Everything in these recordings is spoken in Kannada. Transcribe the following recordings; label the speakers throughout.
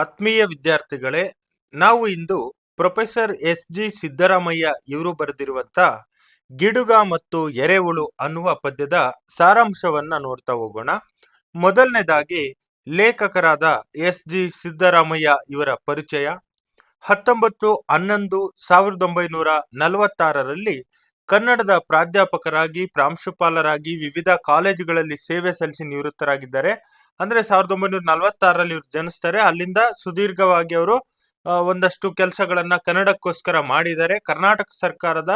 Speaker 1: ಆತ್ಮೀಯ ವಿದ್ಯಾರ್ಥಿಗಳೇ, ನಾವು ಇಂದು ಪ್ರೊಫೆಸರ್ ಎಸ್ ಜಿ ಸಿದ್ದರಾಮಯ್ಯ ಇವರು ಬರೆದಿರುವಂತ ಗಿಡುಗ ಮತ್ತು ಎರೆಹುಳು ಅನ್ನುವ ಪದ್ಯದ ಸಾರಾಂಶವನ್ನ ನೋಡ್ತಾ ಹೋಗೋಣ. ಮೊದಲನೇದಾಗಿ ಲೇಖಕರಾದ ಎಸ್ ಜಿ ಸಿದ್ದರಾಮಯ್ಯ ಇವರ ಪರಿಚಯ. ಹತ್ತೊಂಬತ್ತು ಹನ್ನೊಂದು ಸಾವಿರದ ಒಂಬೈನೂರ ನಲವತ್ತಾರರಲ್ಲಿ ಕನ್ನಡದ ಪ್ರಾಧ್ಯಾಪಕರಾಗಿ, ಪ್ರಾಂಶುಪಾಲರಾಗಿ ವಿವಿಧ ಕಾಲೇಜುಗಳಲ್ಲಿ ಸೇವೆ ಸಲ್ಲಿಸಿ ನಿವೃತ್ತರಾಗಿದ್ದಾರೆ. ಅಂದ್ರೆ ಸಾವಿರದ ಒಂಬೈನೂರ ನಲವತ್ತಾರರಲ್ಲಿ ಇವ್ರು ಜನಿಸ್ತಾರೆ. ಅಲ್ಲಿಂದ ಸುದೀರ್ಘವಾಗಿ ಅವರು ಒಂದಷ್ಟು ಕೆಲಸಗಳನ್ನ ಕನ್ನಡಕ್ಕೋಸ್ಕರ ಮಾಡಿದ್ದಾರೆ. ಕರ್ನಾಟಕ ಸರ್ಕಾರದ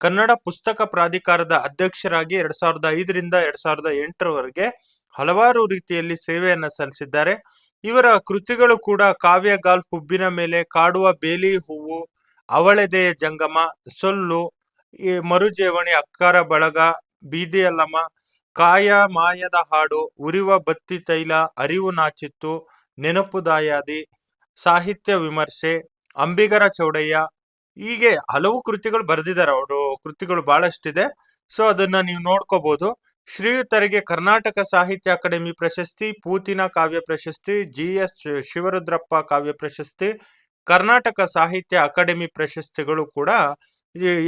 Speaker 1: ಕನ್ನಡ ಪುಸ್ತಕ ಪ್ರಾಧಿಕಾರದ ಅಧ್ಯಕ್ಷರಾಗಿ ಎರಡ್ ಸಾವಿರದ ಐದರಿಂದ ಎರಡ್ ಸಾವಿರದ ಎಂಟರವರೆಗೆ ಹಲವಾರು ರೀತಿಯಲ್ಲಿ ಸೇವೆಯನ್ನ ಸಲ್ಲಿಸಿದ್ದಾರೆ. ಇವರ ಕೃತಿಗಳು ಕೂಡ ಕಾವ್ಯ, ಗಾಲ್ಫ್ ಹುಬ್ಬಿನ ಮೇಲೆ, ಕಾಡುವ ಬೇಲಿ ಹೂವು, ಅವಳೆದೆಯ ಜಂಗಮ, ಸೊಲ್ಲು ಮರುಜೇವಣಿ, ಅಕ್ಕಾರ ಬಳಗ ಬೀದಿಯಲ್ಲಮ್ಮ ಕಾಯ ಮಾಯದ ಹಾಡು, ಉರಿವ ಬತ್ತಿ ತೈಲ, ಅರಿವು ನಾಚಿತ್ತು, ನೆನಪು ದಾಯಾದಿ, ಸಾಹಿತ್ಯ ವಿಮರ್ಶೆ, ಅಂಬಿಗರ ಚೌಡಯ್ಯ. ಹೀಗೆ ಹಲವು ಕೃತಿಗಳು ಬರೆದಿದ್ದಾರೆ ಅವರು, ಕೃತಿಗಳು ಬಹಳಷ್ಟಿದೆ. ಸೊ ಅದನ್ನ ನೀವು ನೋಡ್ಕೋಬಹುದು ಶ್ರೀಯುತರಿಗೆ ಕರ್ನಾಟಕ ಸಾಹಿತ್ಯ ಅಕಾಡೆಮಿ ಪ್ರಶಸ್ತಿ, ಪೂತಿನ ಕಾವ್ಯ ಪ್ರಶಸ್ತಿ ಜಿ ಎಸ್ ಶಿವರುದ್ರಪ್ಪ ಕಾವ್ಯ ಪ್ರಶಸ್ತಿ, ಕರ್ನಾಟಕ ಸಾಹಿತ್ಯ ಅಕಾಡೆಮಿ ಪ್ರಶಸ್ತಿಗಳು ಕೂಡ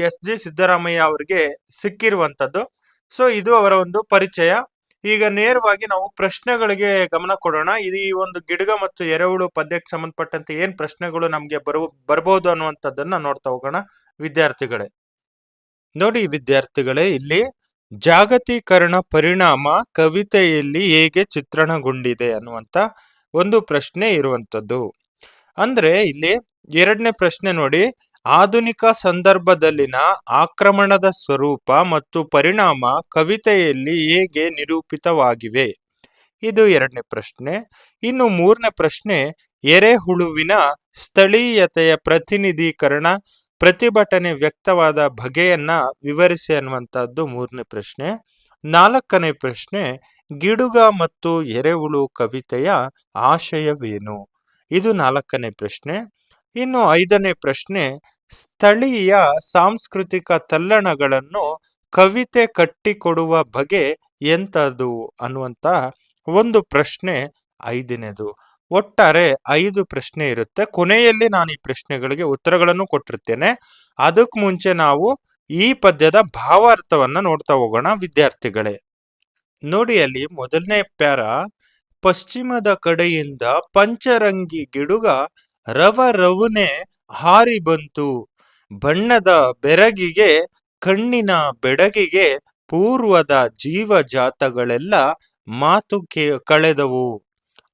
Speaker 1: ಎಸ್ ಜಿ ಸಿದ್ದರಾಮಯ್ಯ ಅವರಿಗೆ ಸಿಕ್ಕಿರುವಂತದ್ದು ಸೊ ಇದು ಅವರ ಒಂದು ಪರಿಚಯ. ಈಗ ನೇರವಾಗಿ ನಾವು ಪ್ರಶ್ನೆಗಳಿಗೆ ಗಮನ ಕೊಡೋಣ. ಇದು ಈ ಒಂದು ಗಿಡಗ ಮತ್ತು ಎರೆಹುಳು ಪದ್ಯಕ್ಕೆ ಸಂಬಂಧಪಟ್ಟಂತೆ ಏನ್ ಪ್ರಶ್ನೆಗಳು ನಮ್ಗೆ ಬರು ಬರ್ಬೋದು ಅನ್ನುವಂಥದ್ದನ್ನ ನೋಡ್ತಾ ಹೋಗೋಣ. ವಿದ್ಯಾರ್ಥಿಗಳೇ. ನೋಡಿ ವಿದ್ಯಾರ್ಥಿಗಳೇ, ಇಲ್ಲಿ ಜಾಗತೀಕರಣ ಪರಿಣಾಮ ಕವಿತೆಯಲ್ಲಿ ಹೇಗೆ ಚಿತ್ರಣಗೊಂಡಿದೆ ಅನ್ನುವಂತ ಒಂದು ಪ್ರಶ್ನೆ ಇರುವಂತದ್ದು ಅಂದ್ರೆ ಇಲ್ಲಿ ಎರಡನೇ ಪ್ರಶ್ನೆ ನೋಡಿ. ಆಧುನಿಕ ಸಂದರ್ಭದಲ್ಲಿನ ಆಕ್ರಮಣದ ಸ್ವರೂಪ ಮತ್ತು ಪರಿಣಾಮ ಕವಿತೆಯಲ್ಲಿ ಹೇಗೆ ನಿರೂಪಿತವಾಗಿವೆ? ಇದು ಎರಡನೇ ಪ್ರಶ್ನೆ. ಇನ್ನು ಮೂರನೇ ಪ್ರಶ್ನೆ, ಎರೆಹುಳುವಿನ ಸ್ಥಳೀಯತೆಯ ಪ್ರತಿನಿಧೀಕರಣ, ಪ್ರತಿಭಟನೆ ವ್ಯಕ್ತವಾದ ಬಗೆಯನ್ನ ವಿವರಿಸಿ ಅನ್ನುವಂಥದ್ದು ಮೂರನೇ ಪ್ರಶ್ನೆ. ನಾಲ್ಕನೇ ಪ್ರಶ್ನೆ, ಗಿಡುಗ ಮತ್ತು ಎರೆಹುಳು ಕವಿತೆಯ ಆಶಯವೇನು? ಇದು ನಾಲ್ಕನೇ ಪ್ರಶ್ನೆ. ಇನ್ನು ಐದನೇ ಪ್ರಶ್ನೆ ಸ್ಥಳೀಯ ಸಾಂಸ್ಕೃತಿಕ ತಲ್ಲಣಗಳನ್ನು ಕವಿತೆ ಕಟ್ಟಿಕೊಡುವ ಬಗೆ ಎಂಥದ್ದು ಅನ್ನುವಂತ ಒಂದು ಪ್ರಶ್ನೆ ಐದನೇದು. ಒಟ್ಟಾರೆ ಐದು ಪ್ರಶ್ನೆ ಇರುತ್ತೆ. ಕೊನೆಯಲ್ಲಿ ನಾನು ಈ ಪ್ರಶ್ನೆಗಳಿಗೆ ಉತ್ತರಗಳನ್ನು ಕೊಟ್ಟಿರ್ತೇನೆ. ಅದಕ್ಕೆ ಮುಂಚೆ ನಾವು ಈ ಪದ್ಯದ ಭಾವಾರ್ಥವನ್ನ ನೋಡ್ತಾ ಹೋಗೋಣ ವಿದ್ಯಾರ್ಥಿಗಳೇ. ನೋಡಿ ಅಲ್ಲಿ ಮೊದಲನೇ ಪ್ಯಾರ, ಪಶ್ಚಿಮದ ಕಡೆಯಿಂದ ಪಂಚರಂಗಿ ಗಿಡುಗ ರವ ರವುನೆ ಹಾರಿ ಬಂತು. ಬಣ್ಣದ ಬೆರಗಿಗೆ, ಕಣ್ಣಿನ ಬೆಡಗಿಗೆ ಪೂರ್ವದ ಜೀವಜಾತಗಳೆಲ್ಲ ಮಾತು ಕೇ- ಕಳೆದವು.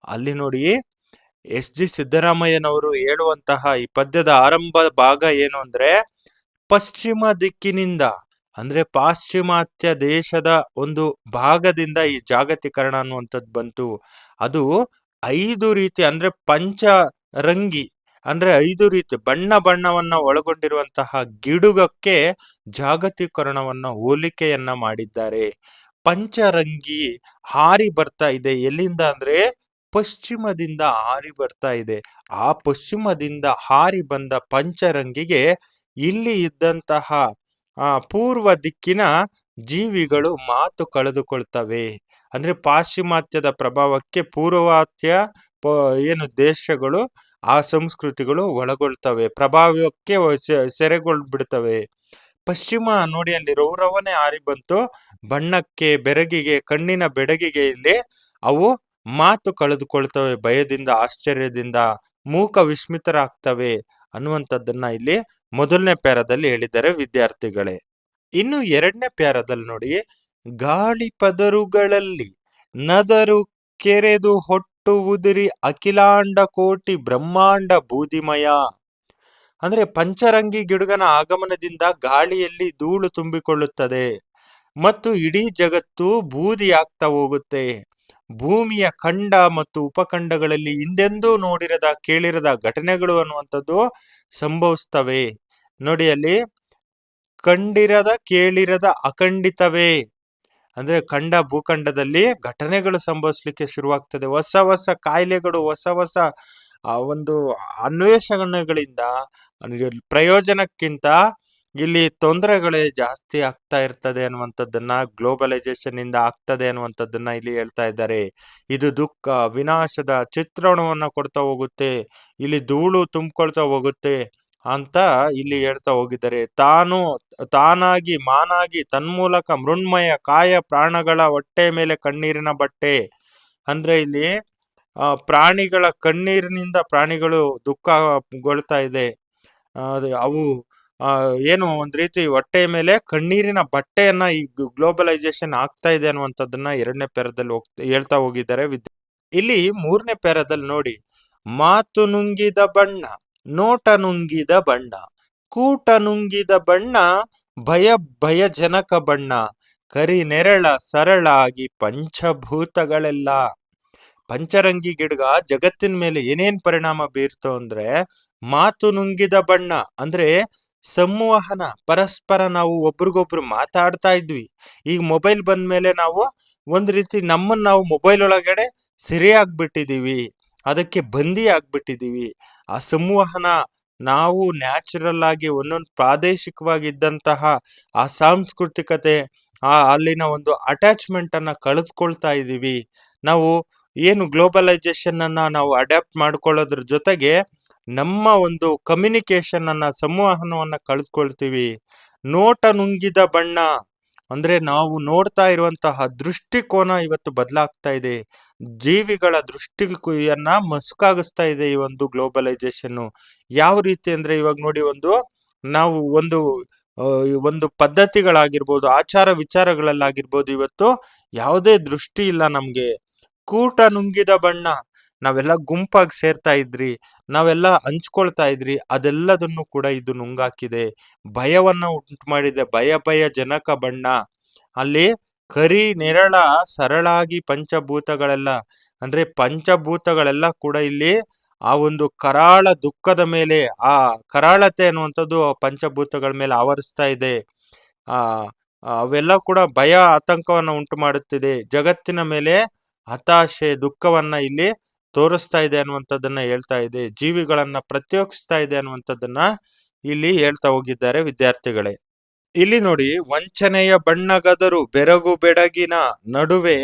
Speaker 1: ಅಲ್ಲಿ ನೋಡಿ, ಎಸ್. ಜಿ. ಸಿದ್ದರಾಮಯ್ಯನವರು ಹೇಳುವಂತಹ ಈ ಪದ್ಯದ ಆರಂಭ ಭಾಗ ಏನು ಅಂದ್ರೆ, ಪಶ್ಚಿಮ ದಿಕ್ಕಿನಿಂದ, ಅಂದ್ರೆ ಪಾಶ್ಚಿಮಾತ್ಯ ದೇಶದ ಒಂದು ಭಾಗದಿಂದ ಈ ಜಾಗತೀಕರಣ ಅನ್ನುವಂಥದ್ದು ಬಂತು. ಅದು ಐದು ರೀತಿ, ಅಂದ್ರೆ ಪಂಚರಂಗಿ ಅಂದ್ರೆ ಐದು ರೀತಿ ಬಣ್ಣ ಬಣ್ಣವನ್ನ ಒಳಗೊಂಡಿರುವಂತಹ ಗಿಡುಗಕ್ಕೆ ಜಾಗತೀಕರಣವನ್ನ ಹೋಲಿಕೆಯನ್ನ ಮಾಡಿದ್ದಾರೆ. ಪಂಚರಂಗಿ ಹಾರಿ ಬರ್ತಾ ಇದೆ. ಎಲ್ಲಿಂದ ಅಂದ್ರೆ ಪಶ್ಚಿಮದಿಂದ ಹಾರಿ ಬರ್ತಾ ಇದೆ. ಆ ಪಶ್ಚಿಮದಿಂದ ಹಾರಿ ಬಂದ ಪಂಚರಂಗಿಗೆ ಇಲ್ಲಿ ಇದ್ದಂತಹ, ಆ, ಪೂರ್ವ ದಿಕ್ಕಿನ ಜೀವಿಗಳು ಮಾತು ಕಳೆದುಕೊಳ್ತವೆ. ಅಂದ್ರೆ ಪಾಶ್ಚಿಮಾತ್ಯದ ಪ್ರಭಾವಕ್ಕೆ ಪೂರ್ವಾತ್ಯ ಏನು ದೇಶಗಳು ಆ ಸಂಸ್ಕೃತಿಗಳು ಒಳಗೊಳ್ತವೆ, ಪ್ರಭಾವಕ್ಕೆ ಸೆರೆಗೊಳ್ಬಿಡ್ತವೆ. ಪಶ್ಚಿಮ ನೋಡಿಯಲ್ಲಿ ರೌರವನೇ ಹಾರಿ ಬಂತು, ಬಣ್ಣಕ್ಕೆ ಬೆರಗಿಗೆ, ಕಣ್ಣಿನ ಬೆಡಗಿಗೆ ಇಲ್ಲಿ ಅವು ಮಾತು ಕಳೆದುಕೊಳ್ತವೆ, ಭಯದಿಂದ, ಆಶ್ಚರ್ಯದಿಂದ, ಮೂಕ ವಿಸ್ಮಿತರಾಗ್ತವೆ ಅನ್ನುವಂಥದ್ದನ್ನ ಇಲ್ಲಿ ಮೊದಲನೇ ಪ್ಯಾರದಲ್ಲಿ ಹೇಳಿದ್ದಾರೆ ವಿದ್ಯಾರ್ಥಿಗಳೇ. ಇನ್ನು ಎರಡನೇ ಪ್ಯಾರದಲ್ಲಿ ನೋಡಿ, ಗಾಳಿ ಪದರುಗಳಲ್ಲಿ ನದರು ಕೆರೆದು ಹೊಟ್ಟು ಉದುರಿ ಅಖಿಲಾಂಡ ಕೋಟಿ ಬ್ರಹ್ಮಾಂಡ ಬೂದಿಮಯ ಅಂದ್ರೆ ಪಂಚರಂಗಿ ಗಿಡುಗನ ಆಗಮನದಿಂದ ಗಾಳಿಯಲ್ಲಿ ಧೂಳು ತುಂಬಿಕೊಳ್ಳುತ್ತದೆ. ಮತ್ತು ಇಡೀ ಜಗತ್ತು ಬೂದಿಯಾಗ್ತಾ ಹೋಗುತ್ತೆ. ಭೂಮಿಯ ಖಂಡ ಮತ್ತು ಉಪಖಂಡಗಳಲ್ಲಿ ಹಿಂದೆಂದೂ ನೋಡಿರದ ಕೇಳಿರದ ಘಟನೆಗಳು ಅನ್ನುವಂಥದ್ದು ಸಂಭವಿಸ್ತವೆ. ನೋಡಿ ಅಲ್ಲಿ, ಕಂಡಿರದ ಕೇಳಿರದ ಅಖಂಡಿತವೇ. ಅಂದ್ರೆ ಖಂಡ ಭೂಖಂಡದಲ್ಲಿ ಘಟನೆಗಳು ಸಂಭವಿಸಲಿಕ್ಕೆ ಶುರುವಾಗ್ತದೆ. ಹೊಸ ಹೊಸ ಕಾಯಿಲೆಗಳು, ಹೊಸ ಹೊಸ ಒಂದು ಅನ್ವೇಷಣೆಗಳಿಂದ ಪ್ರಯೋಜನಕ್ಕಿಂತ ಇಲ್ಲಿ ತೊಂದರೆಗಳೇ ಜಾಸ್ತಿ ಆಗ್ತಾ ಇರ್ತದೆ ಅನ್ನುವಂಥದ್ದನ್ನ ಗ್ಲೋಬಲೈಸೇಷನ್ ಇಂದ ಆಗ್ತದೆ ಅನ್ನುವಂಥದ್ದನ್ನ ಇಲ್ಲಿ ಹೇಳ್ತಾ ಇದ್ದಾರೆ. ಇದು ದುಃಖ, ವಿನಾಶದ ಚಿತ್ರಣವನ್ನ ಕೊಡ್ತಾ ಹೋಗುತ್ತೆ. ಇಲ್ಲಿ ಧೂಳು ತುಂಬಿಕೊಳ್ತಾ ಹೋಗುತ್ತೆ. ಅಂತ ಇಲ್ಲಿ ಹೇಳ್ತಾ ಹೋಗಿದ್ದಾರೆ. ತಾನು ತಾನಾಗಿ ಮಾನಾಗಿ ತನ್ಮೂಲಕ ಮೃಣ್ಮಯ ಕಾಯ ಪ್ರಾಣಗಳ ಹೊಟ್ಟೆ ಮೇಲೆ ಕಣ್ಣೀರಿನ ಬಟ್ಟೆ. ಅಂದ್ರೆ ಇಲ್ಲಿ ಪ್ರಾಣಿಗಳ ಕಣ್ಣೀರಿನಿಂದ ಪ್ರಾಣಿಗಳು ದುಃಖಗೊಳ್ತಾ ಇದೆ. ಅವು ಏನು ಒಂದ್ ರೀತಿ ಹೊಟ್ಟೆ ಮೇಲೆ ಕಣ್ಣೀರಿನ ಬಟ್ಟೆಯನ್ನ ಈ ಗ್ಲೋಬಲೈಸೇಷನ್ ಆಗ್ತಾ ಇದೆ ಅನ್ನುವಂಥದ್ದನ್ನ ಎರಡನೇ ಪೇರದಲ್ಲಿ ಹೋಗ್ತಾ ಹೇಳ್ತಾ ಹೋಗಿದ್ದಾರೆ ಇಲ್ಲಿ ಮೂರನೇ ಪೇರದಲ್ಲಿ ನೋಡಿ, ಮಾತು ನುಂಗಿದ ಬಣ್ಣ. ನೋಟ ನುಂಗಿದ ಬಣ್ಣ. ಕೂಟ ನುಂಗಿದ ಬಣ್ಣ ಭಯ ಭಯಜನಕ ಬಣ್ಣ. ಕರಿ ನೆರಳ ಸರಳಾಗಿ ಪಂಚಭೂತಗಳೆಲ್ಲ. ಪಂಚರಂಗಿ ಗಿಡಗ ಜಗತ್ತಿನ ಮೇಲೆ ಏನೇನ್ ಪರಿಣಾಮ ಬೀರ್ತು ಅಂದ್ರೆ ಮಾತು ನುಂಗಿದ ಬಣ್ಣ. ಅಂದ್ರೆ ಸಂವಹನ, ಪರಸ್ಪರ ನಾವು ಒಬ್ರಿಗೊಬ್ರು ಮಾತಾಡ್ತಾ ಇದ್ವಿ. ಈಗ ಮೊಬೈಲ್ ಬಂದ್ಮೇಲೆ ನಾವು ಒಂದ್ ರೀತಿ ನಮ್ಮನ್ನ ನಾವು ಮೊಬೈಲ್ ಒಳಗಡೆ ಸರಿಯಾಗಿ ಆಗ್ಬಿಟ್ಟಿದೀವಿ. ಅದಕ್ಕೆ ಬಂದಿ ಆಗ್ಬಿಟ್ಟಿದ್ದೀವಿ. ಆ ಸಂವಹನ ನಾವು ನ್ಯಾಚುರಲ್ ಆಗಿ ಒಂದೊಂದು ಪ್ರಾದೇಶಿಕವಾಗಿದ್ದಂತಹ ಆ ಸಾಂಸ್ಕೃತಿಕತೆ, ಆ ಅಲ್ಲಿನ ಒಂದು ಅಟ್ಯಾಚ್ಮೆಂಟ್ ಅನ್ನ ಕಳೆದುಕೊಳ್ತಾ ಇದ್ದೀವಿ. ನಾವು ಏನು ಗ್ಲೋಬಲೈಸೇಷನ್ ಅನ್ನ ನಾವು ಅಡ್ಯಾಪ್ಟ್ ಮಾಡ್ಕೊಳ್ಳೋದ್ರ ಜೊತೆಗೆ ನಮ್ಮ ಒಂದು ಕಮ್ಯುನಿಕೇಶನ್ ಅನ್ನ, ಸಂವಹನವನ್ನ ಕಳೆದುಕೊಳ್ತೀವಿ. ನೋಟ ನುಂಗಿದ ಬಣ್ಣ ಅಂದ್ರೆ ನಾವು ನೋಡ್ತಾ ಇರುವಂತಹ ದೃಷ್ಟಿಕೋನ ಇವತ್ತು ಬದಲಾಗ್ತಾ ಇದೆ. ಜೀವಿಗಳ ದೃಷ್ಟಿಯನ್ನ ಮಸುಕಾಗಿಸ್ತಾ ಇದೆ ಈ ಒಂದು ಗ್ಲೋಬಲೈಸೇಷನ್ ಯಾವ ರೀತಿ ಅಂದ್ರೆ ಇವಾಗ ನೋಡಿ ಒಂದು, ನಾವು ಒಂದು ಒಂದು ಪದ್ಧತಿಗಳಾಗಿರ್ಬೋದು, ಆಚಾರ ವಿಚಾರಗಳಲ್ಲಾಗಿರ್ಬೋದು ಇವತ್ತು ಯಾವುದೇ ದೃಷ್ಟಿ ಇಲ್ಲ ನಮ್ಗೆ. ಕೂಟ ನುಂಗಿದ ಬಣ್ಣ ನಾವೆಲ್ಲ ಗುಂಪಾಗಿ ಸೇರ್ತಾ ಇದ್ರಿ ನಾವೆಲ್ಲ ಹಂಚ್ಕೊಳ್ತಾ ಇದ್ರಿ ಅದೆಲ್ಲದನ್ನು ಕೂಡ ಇದು ನುಂಗಾಕಿದೆ. ಭಯವನ್ನ ಉಂಟು ಮಾಡಿದೆ ಭಯ ಭಯ ಜನಕ ಬಣ್ಣ. ಅಲ್ಲಿ ಕರಿ ನೆರಳ ಸರಳಾಗಿ ಪಂಚಭೂತಗಳೆಲ್ಲ ಅಂದ್ರೆ ಪಂಚಭೂತಗಳೆಲ್ಲ ಕೂಡ ಇಲ್ಲಿ ಆ ಒಂದು ಕರಾಳ ದುಃಖದ ಮೇಲೆ ಆ ಕರಾಳತೆ ಅನ್ನುವಂಥದ್ದು ಪಂಚಭೂತಗಳ ಮೇಲೆ ಆವರಿಸ್ತಾ ಇದೆ. ಆ, ಅವೆಲ್ಲ ಕೂಡ ಭಯ ಆತಂಕವನ್ನು ಉಂಟು ಮಾಡುತ್ತಿದೆ. ಜಗತ್ತಿನ ಮೇಲೆ ಹತಾಶೆ ದುಃಖವನ್ನ ಇಲ್ಲಿ ತೋರಿಸ್ತಾ ಇದೆ ಅನ್ನುವಂಥದ್ದನ್ನ ಹೇಳ್ತಾ ಇದೆ. ಜೀವಿಗಳನ್ನ ಪ್ರತ್ಯೋಗಿಸ್ತಾ ಇದೆ ಅನ್ನುವಂಥದ್ದನ್ನ ಇಲ್ಲಿ ಹೇಳ್ತಾ ಹೋಗಿದ್ದಾರೆ ವಿದ್ಯಾರ್ಥಿಗಳೇ. ಇಲ್ಲಿ ನೋಡಿ, ವಂಚನೆಯ ಬಣ್ಣಗದರು, ಬೆರಗು ಬೆಡಗಿನ ನಡುವೆ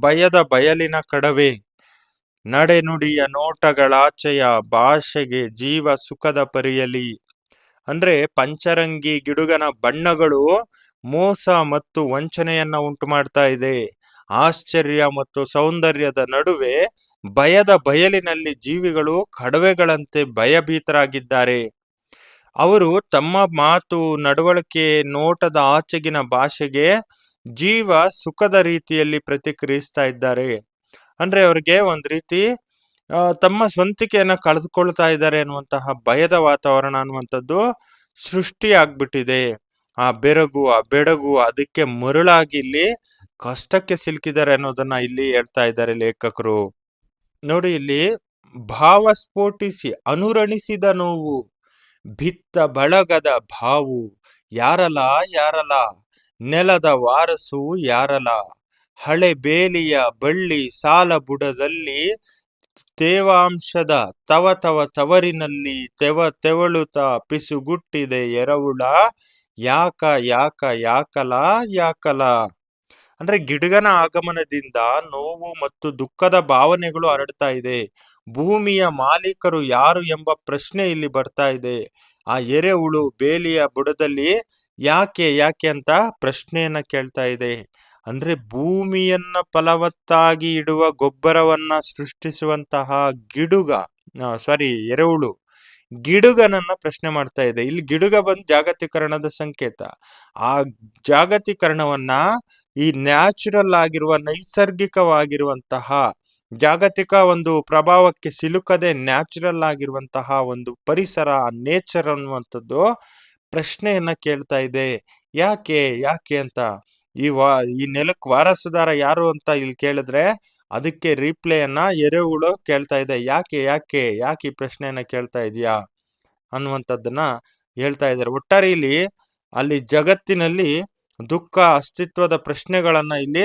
Speaker 1: ಭಯದ ಬಯಲಿನ ಕಡವೆ. ನಡೆನುಡಿಯ ನೋಟಗಳಾಚೆಯ ಭಾಷೆಗೆ ಜೀವ ಸುಖದ ಪರಿಯಲಿ. ಅಂದ್ರೆ ಪಂಚರಂಗಿ ಗಿಡುಗನ ಬಣ್ಣಗಳು ಮೋಸ ಮತ್ತು ವಂಚನೆಯನ್ನ ಉಂಟು ಮಾಡ್ತಾ ಇದೆ. ಆಶ್ಚರ್ಯ ಮತ್ತು ಸೌಂದರ್ಯದ ನಡುವೆ ಭಯದ ಬಯಲಿನಲ್ಲಿ ಜೀವಿಗಳು ಕಡವೆಗಳಂತೆ ಭಯಭೀತರಾಗಿದ್ದಾರೆ. ಅವರು ತಮ್ಮ ಮಾತು, ನಡವಳಿಕೆ, ನೋಟದ ಆಚೆಗಿನ ಭಾಷೆಗೆ ಜೀವ ಸುಖದ ರೀತಿಯಲ್ಲಿ ಪ್ರತಿಕ್ರಿಯಿಸ್ತಾ ಇದ್ದಾರೆ. ಅಂದ್ರೆ ಅವ್ರಿಗೆ ಒಂದ್ ರೀತಿ ತಮ್ಮ ಸ್ವಂತಿಕೆಯನ್ನ ಕಳೆದುಕೊಳ್ತಾ ಇದ್ದಾರೆ ಅನ್ನುವಂತಹ ಭಯದ ವಾತಾವರಣ ಅನ್ನುವಂಥದ್ದು ಸೃಷ್ಟಿ ಆಗ್ಬಿಟ್ಟಿದೆ ಆ ಬೆರಗು, ಆ ಬೆಡಗು ಅದಕ್ಕೆ ಮರುಳಾಗಿ ಇಲ್ಲಿ ಕಷ್ಟಕ್ಕೆ ಸಿಲುಕಿದ್ದಾರೆ ಅನ್ನೋದನ್ನ ಇಲ್ಲಿ ಹೇಳ್ತಾ ಇದ್ದಾರೆ ಲೇಖಕರು. ನೋಡಿ ಇಲ್ಲಿ, ಭಾವ ಸ್ಫೋಟಿಸಿ, ಅನುರಣಿಸಿದ ನೋವು, ಭಿತ್ತ ಬಳಗದ ಭಾವು, ಯಾರಲ ಯಾರಲ, ನೆಲದ ವಾರಸು, ಯಾರಲ, ಹಳೆ ಬೇಲಿಯ ಬಳ್ಳಿ ಸಾಲ ಬುಡದಲ್ಲಿ, ತೇವಾಂಶದ ತವ ತವ ತವರಿನಲ್ಲಿ ತೆವ ತೆವಳುತ ಪಿಸುಗುಟ್ಟಿದೆ ಎರವುಳ, ಯಾಕ ಯಾಕ, ಯಾಕಲ ಯಾಕಲ. ಅಂದ್ರೆ ಗಿಡಗನ ಆಗಮನದಿಂದ ನೋವು ಮತ್ತು ದುಃಖದ ಭಾವನೆಗಳು ಹರಡ್ತಾ ಇದೆ. ಭೂಮಿಯ ಮಾಲೀಕರು ಯಾರು ಎಂಬ ಪ್ರಶ್ನೆ ಇಲ್ಲಿ ಬರ್ತಾ ಇದೆ. ಆ ಎರೆಹುಳು ಬೇಲಿಯ ಬುಡದಲ್ಲಿ ಯಾಕೆ ಯಾಕೆ ಅಂತ ಪ್ರಶ್ನೆಯನ್ನ ಕೇಳ್ತಾ ಇದೆ. ಅಂದ್ರೆ ಭೂಮಿಯನ್ನ ಫಲವತ್ತಾಗಿ ಇಡುವ ಗೊಬ್ಬರವನ್ನ ಸೃಷ್ಟಿಸುವಂತಹ ಗಿಡುಗ ಸಾರಿ ಎರೆಹುಳು ಗಿಡುಗನನ್ನ ಪ್ರಶ್ನೆ ಮಾಡ್ತಾ ಇದೆ. ಇಲ್ಲಿ ಗಿಡುಗ ಬಂದ್ ಜಾಗತೀಕರಣದ ಸಂಕೇತ. ಆ ಜಾಗತೀಕರಣವನ್ನ ಈ ನ್ಯಾಚುರಲ್ ಆಗಿರುವ, ನೈಸರ್ಗಿಕವಾಗಿರುವಂತಹ, ಜಾಗತಿಕ ಒಂದು ಪ್ರಭಾವಕ್ಕೆ ಸಿಲುಕದೆ ನ್ಯಾಚುರಲ್ ಆಗಿರುವಂತಹ ಒಂದು ಪರಿಸರ, ನೇಚರ್ ಅನ್ನುವಂಥದ್ದು ಪ್ರಶ್ನೆಯನ್ನ ಕೇಳ್ತಾ ಇದೆ. ಯಾಕೆ ಯಾಕೆ ಅಂತ? ಈ ವಾ, ಈ ನೆಲಕ್ಕೆ ವಾರಸುದಾರ ಯಾರು ಅಂತ ಇಲ್ಲಿ ಕೇಳಿದ್ರೆ ಅದಕ್ಕೆ ರಿಪ್ಲೈಯನ್ನ ಎರೆಹುಳು ಕೇಳ್ತಾ ಇದೆ. ಯಾಕೆ ಯಾಕೆ ಯಾಕೆ ಈ ಪ್ರಶ್ನೆಯನ್ನ ಕೇಳ್ತಾ ಇದೆಯಾ ಅನ್ನುವಂಥದ್ದನ್ನ ಹೇಳ್ತಾ ಇದ್ದಾರೆ. ಒಟ್ಟಾರೆ ಇಲ್ಲಿ ಅಲ್ಲಿ ಜಗತ್ತಿನಲ್ಲಿ ದುಃಖ, ಅಸ್ತಿತ್ವದ ಪ್ರಶ್ನೆಗಳನ್ನ ಇಲ್ಲಿ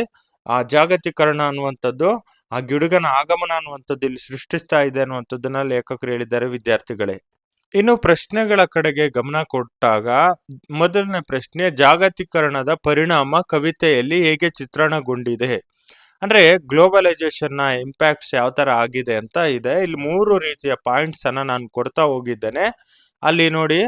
Speaker 1: ಆ ಜಾಗತೀಕರಣ ಅನ್ನುವಂಥದ್ದು, ಆ ಗಿಡುಗನ ಆಗಮನ ಅನ್ನುವಂಥದ್ದು ಇಲ್ಲಿ ಸೃಷ್ಟಿಸ್ತಾ ಇದೆ ಅನ್ನುವಂಥದ್ದನ್ನ ಲೇಖಕರು ಹೇಳಿದ್ದಾರೆ ವಿದ್ಯಾರ್ಥಿಗಳೇ. ಇನ್ನು ಪ್ರಶ್ನೆಗಳ ಕಡೆಗೆ ಗಮನ ಕೊಟ್ಟಾಗ, ಮೊದಲನೇ ಪ್ರಶ್ನೆ ಜಾಗತೀಕರಣದ ಪರಿಣಾಮ ಕವಿತೆಯಲ್ಲಿ ಹೇಗೆ ಚಿತ್ರಣಗೊಂಡಿದೆ. ಅಂದ್ರೆ ಗ್ಲೋಬಲೈಸೇಷನ್ನ ಇಂಪ್ಯಾಕ್ಟ್ಸ್ ಯಾವ ತರ ಆಗಿದೆ ಅಂತ ಇದೆ. ಇಲ್ಲಿ ಮೂರು ರೀತಿಯ ಪಾಯಿಂಟ್ಸ್ ಅನ್ನ ನಾನು ಕೊಡ್ತಾ ಹೋಗಿದ್ದೇನೆ. ಅಲ್ಲಿ ನೋಡಿ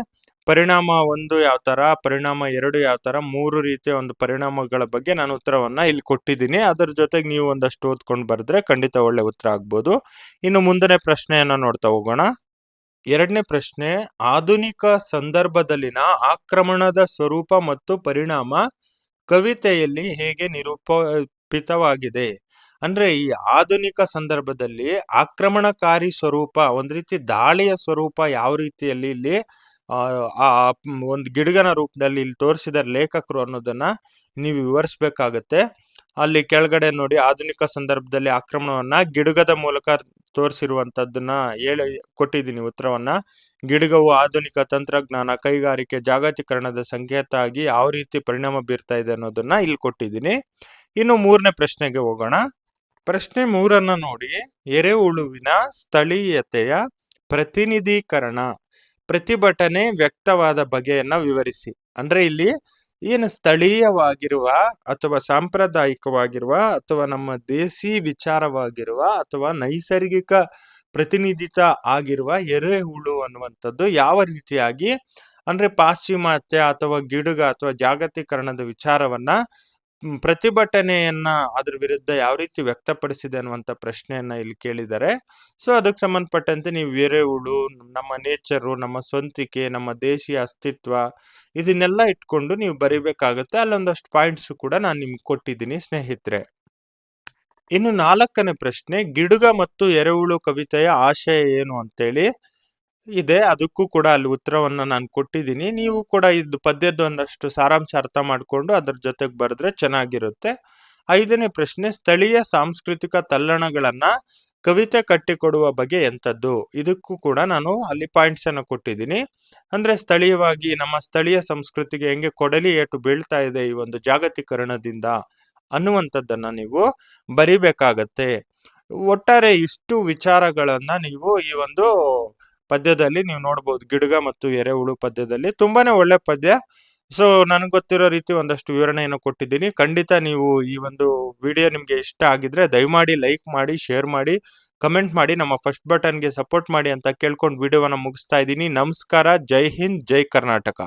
Speaker 1: ಪರಿಣಾಮ ಒಂದು ಯಾವ ತರ, ಪರಿಣಾಮ ಎರಡು ಯಾವ ತರ, ಮೂರು ರೀತಿಯ ಒಂದು ಪರಿಣಾಮಗಳ ಬಗ್ಗೆ ನಾನು ಉತ್ತರವನ್ನ ಇಲ್ಲಿ ಕೊಟ್ಟಿದ್ದೀನಿ. ಅದರ ಜೊತೆಗೆ ನೀವು ಒಂದಷ್ಟು ಓದ್ಕೊಂಡು ಬರೆದ್ರೆ ಖಂಡಿತ ಒಳ್ಳೆ ಉತ್ತರ ಆಗ್ಬೋದು. ಇನ್ನು ಮುಂದನೇ ಪ್ರಶ್ನೆಯನ್ನ ನೋಡ್ತಾ ಹೋಗೋಣ. ಎರಡನೇ ಪ್ರಶ್ನೆ, ಆಧುನಿಕ ಸಂದರ್ಭದಲ್ಲಿನ ಆಕ್ರಮಣದ ಸ್ವರೂಪ ಮತ್ತು ಪರಿಣಾಮ ಕವಿತೆಯಲ್ಲಿ ಹೇಗೆ ನಿರೂಪಿತವಾಗಿದೆ? ಅಂದ್ರೆ ಈ ಆಧುನಿಕ ಸಂದರ್ಭದಲ್ಲಿ ಆಕ್ರಮಣಕಾರಿ ಸ್ವರೂಪ, ಒಂದ್ ರೀತಿ ದಾಳಿಯ ಸ್ವರೂಪ ಯಾವ ರೀತಿಯಲ್ಲಿ ಇಲ್ಲಿ ಆ ಒಂದು ಗಿಡಗನ ರೂಪದಲ್ಲಿ ಇಲ್ಲಿ ತೋರಿಸಿದ ಲೇಖಕರು ಅನ್ನೋದನ್ನ ನೀವು ವಿವರಿಸ್ಬೇಕಾಗತ್ತೆ. ಅಲ್ಲಿ ಕೆಳಗಡೆ ನೋಡಿ ಆಧುನಿಕ ಸಂದರ್ಭದಲ್ಲಿ ಆಕ್ರಮಣವನ್ನ ಗಿಡಗದ ಮೂಲಕ ತೋರಿಸಿರುವಂತದ್ದನ್ನ ಹೇಳಿ ಕೊಟ್ಟಿದ್ದೀನಿ ಉತ್ತರವನ್ನ. ಗಿಡಗವು ಆಧುನಿಕ ತಂತ್ರಜ್ಞಾನ, ಕೈಗಾರಿಕೆ, ಜಾಗತೀಕರಣದ ಸಂಕೇತ ಆಗಿ ಯಾವ ರೀತಿ ಪರಿಣಾಮ ಬೀರ್ತಾ ಇದೆ ಅನ್ನೋದನ್ನ ಇಲ್ಲಿ ಕೊಟ್ಟಿದ್ದೀನಿ. ಇನ್ನು ಮೂರನೇ ಪ್ರಶ್ನೆಗೆ ಹೋಗೋಣ. ಪ್ರಶ್ನೆ ಮೂರನ್ನ ನೋಡಿ, ಎರೆಹುಳುವಿನ ಸ್ಥಳೀಯತೆಯ ಪ್ರತಿನಿಧೀಕರಣ. ಪ್ರತಿಭಟನೆ ವ್ಯಕ್ತವಾದ ಬಗೆಯನ್ನ ವಿವರಿಸಿ. ಅಂದ್ರೆ ಇಲ್ಲಿ ಏನು ಸ್ಥಳೀಯವಾಗಿರುವ ಅಥವಾ ಸಾಂಪ್ರದಾಯಿಕವಾಗಿರುವ ಅಥವಾ ನಮ್ಮ ದೇಸಿ ವಿಚಾರವಾಗಿರುವ ಅಥವಾ ನೈಸರ್ಗಿಕ ಪ್ರತಿನಿಧಿತ ಆಗಿರುವ ಎರೆಹುಳು ಅನ್ನುವಂಥದ್ದು ಯಾವ ರೀತಿಯಾಗಿ ಅಂದ್ರೆ ಪಾಶ್ಚಿಮಾತ್ಯ ಅಥವಾ ಗಿಡುಗ ಅಥವಾ ಜಾಗತೀಕರಣದ ವಿಚಾರವನ್ನ ಪ್ರತಿಭಟನೆಯನ್ನ ಅದ್ರ ವಿರುದ್ಧ ಯಾವ ರೀತಿ ವ್ಯಕ್ತಪಡಿಸಿದೆ ಅನ್ನುವಂಥ ಪ್ರಶ್ನೆಯನ್ನ ಇಲ್ಲಿ ಕೇಳಿದ್ದಾರೆ. ಸೊ, ಅದಕ್ಕೆ ಸಂಬಂಧಪಟ್ಟಂತೆ ನೀವು ಎರೆಹುಳು ನಮ್ಮ ನೇಚರು, ನಮ್ಮ ಸ್ವಂತಿಕೆ, ನಮ್ಮ ದೇಶೀಯ ಅಸ್ತಿತ್ವ ಇದನ್ನೆಲ್ಲ ಇಟ್ಕೊಂಡು ನೀವು ಬರಿಬೇಕಾಗುತ್ತೆ. ಅಲ್ಲೊಂದಷ್ಟು ಪಾಯಿಂಟ್ಸ್ ಕೂಡ ನಾನು ನಿಮ್ಗೆ ಕೊಟ್ಟಿದ್ದೀನಿ ಸ್ನೇಹಿತರೆ. ಇನ್ನು ನಾಲ್ಕನೇ ಪ್ರಶ್ನೆ, ಗಿಡುಗ ಮತ್ತು ಎರೆಹುಳು ಕವಿತೆಯ ಆಶಯ ಏನು ಅಂತೇಳಿ? ಇದೆ. ಅದಕ್ಕೂ ಕೂಡ ಅಲ್ಲಿ ಉತ್ತರವನ್ನ ನಾನು ಕೊಟ್ಟಿದ್ದೀನಿ. ನೀವು ಕೂಡ ಇದು ಪದ್ಯದ ಒಂದಷ್ಟು ಸಾರಾಂಶ ಅರ್ಥ ಮಾಡಿಕೊಂಡು ಅದ್ರ ಜೊತೆಗೆ ಬರೆದ್ರೆ ಚೆನ್ನಾಗಿರುತ್ತೆ. ಐದನೇ ಪ್ರಶ್ನೆ, ಸ್ಥಳೀಯ ಸಾಂಸ್ಕೃತಿಕ ತಲ್ಲಣಗಳನ್ನ ಕವಿತೆ ಕಟ್ಟಿಕೊಡುವ ಬಗ್ಗೆ ಎಂಥದ್ದು ಇದಕ್ಕೂ ಕೂಡ ನಾನು ಅಲ್ಲಿ ಪಾಯಿಂಟ್ಸ್ ಅನ್ನು ಕೊಟ್ಟಿದ್ದೀನಿ. ಅಂದ್ರೆ ಸ್ಥಳೀಯವಾಗಿ ನಮ್ಮ ಸ್ಥಳೀಯ ಸಂಸ್ಕೃತಿಗೆ ಹೆಂಗೆ ಕೊಡಲಿ ಏಟು ಬೀಳ್ತಾ ಇದೆ ಈ ಒಂದು ಜಾಗತೀಕರಣದಿಂದ ಅನ್ನುವಂಥದ್ದನ್ನ ನೀವು ಬರಿಬೇಕಾಗತ್ತೆ. ಒಟ್ಟಾರೆ ಇಷ್ಟು ವಿಚಾರಗಳನ್ನ ನೀವು ಈ ಒಂದು ಪದ್ಯದಲ್ಲಿ ನೀವು ನೋಡ್ಬೋದು. ಗಿಡಗ ಮತ್ತು ಎರೆಹುಳು ಪದ್ಯದಲ್ಲಿ ತುಂಬಾನೇ ಒಳ್ಳೆ ಪದ್ಯ. ಸೊ ನನಗೆ ಗೊತ್ತಿರೋ ರೀತಿ ಒಂದಷ್ಟು ವಿವರಣೆಯನ್ನು ಕೊಟ್ಟಿದ್ದೀನಿ. ಖಂಡಿತ ನೀವು ಈ ಒಂದು ವಿಡಿಯೋ ನಿಮಗೆ ಇಷ್ಟ ಆಗಿದ್ರೆ ದಯಮಾಡಿ ಲೈಕ್ ಮಾಡಿ, ಶೇರ್ ಮಾಡಿ, ಕಮೆಂಟ್ ಮಾಡಿ, ನಮ್ಮ ಫಸ್ಟ್ ಬಟನ್ಗೆ ಸಪೋರ್ಟ್ ಮಾಡಿ ಅಂತ ಕೇಳ್ಕೊಂಡು ವಿಡಿಯೋವನ್ನು ಮುಗಿಸ್ತಾ ಇದ್ದೀನಿ. ನಮಸ್ಕಾರ. ಜೈ ಹಿಂದ್, ಜೈ ಕರ್ನಾಟಕ.